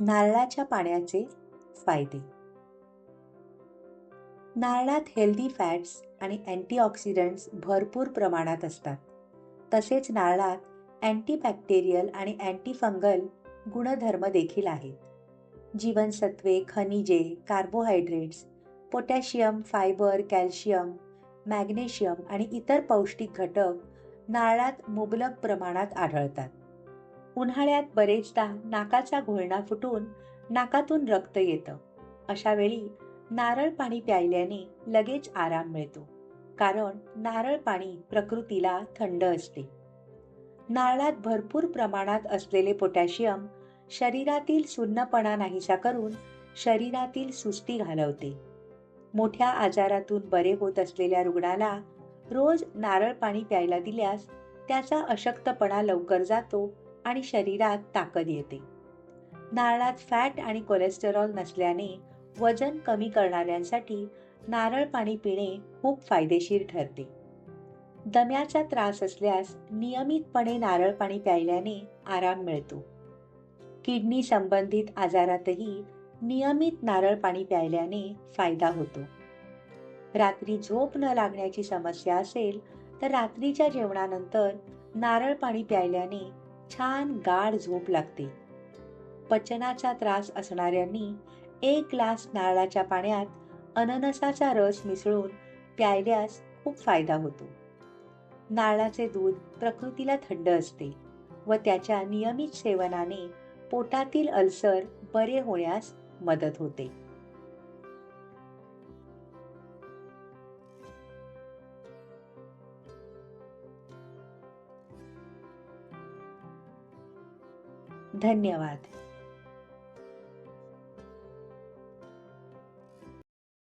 नारळाच्या पाण्याचे फायदे. नारळात हेल्दी फॅट्स आणि अँटीऑक्सिडंट्स भरपूर प्रमाणात असतात. तसेच नारळात अँटीबॅक्टेरियल आणि अँटीफंगल गुणधर्म देखील आहेत. जीवनसत्वे खनिजे carbohydrates potassium fibre calcium magnesium आणि इतर पौष्टिक घटक नारळात मुबलक प्रमाणात आढळतात. उन्हाळ्यात बरेचदा नाकाचा घोळणा फुटून नाकातून रक्त येतं. अशा वेळी नारळ पाणी प्यायल्याने लगेच आराम मिळतो. कारण नारळ पाणी प्रकृतीला थंड असते. नारळात भरपूर प्रमाणात असलेले पोटॅशियम शरीरातील सुन्नपणा नाहीसा करून शरीरातील सुस्ती घालवते. मोठ्या आजारातून बरे होत असलेल्या रुग्णाला रोज नारळ पाणी प्यायला दिल्यास त्याचा अशक्तपणा लवकर जातो आणि शरीरात ताकद येते. नारळात फॅट आणि कोलेस्टेरॉल नसल्याने वजन कमी करणाऱ्यांसाठी नारळ पाणी पिणे खूप फायदेशीर ठरते. दम्याचा त्रास असल्यास नियमितपणे नारळ पाणी प्यायल्याने आराम मिळतो. किडनी संबंधित आजारातही नियमित नारळ पाणी प्यायल्याने फायदा होतो. रात्री झोप न लागण्याची समस्या असेल तर रात्रीच्या जेवणानंतर नारळ पाणी प्यायल्याने छान गाढ झोप लागते. पचनाचा त्रास असणाऱ्यांनी एक ग्लास नारळाच्या पाण्यात अननसाचा रस मिसळून प्यायल्यास खूप फायदा होतो. नारळाचे दूध प्रकृतीला थंड असते व त्याच्या नियमित सेवनाने पोटातील अल्सर बरे होण्यास मदत होते. धन्यवाद.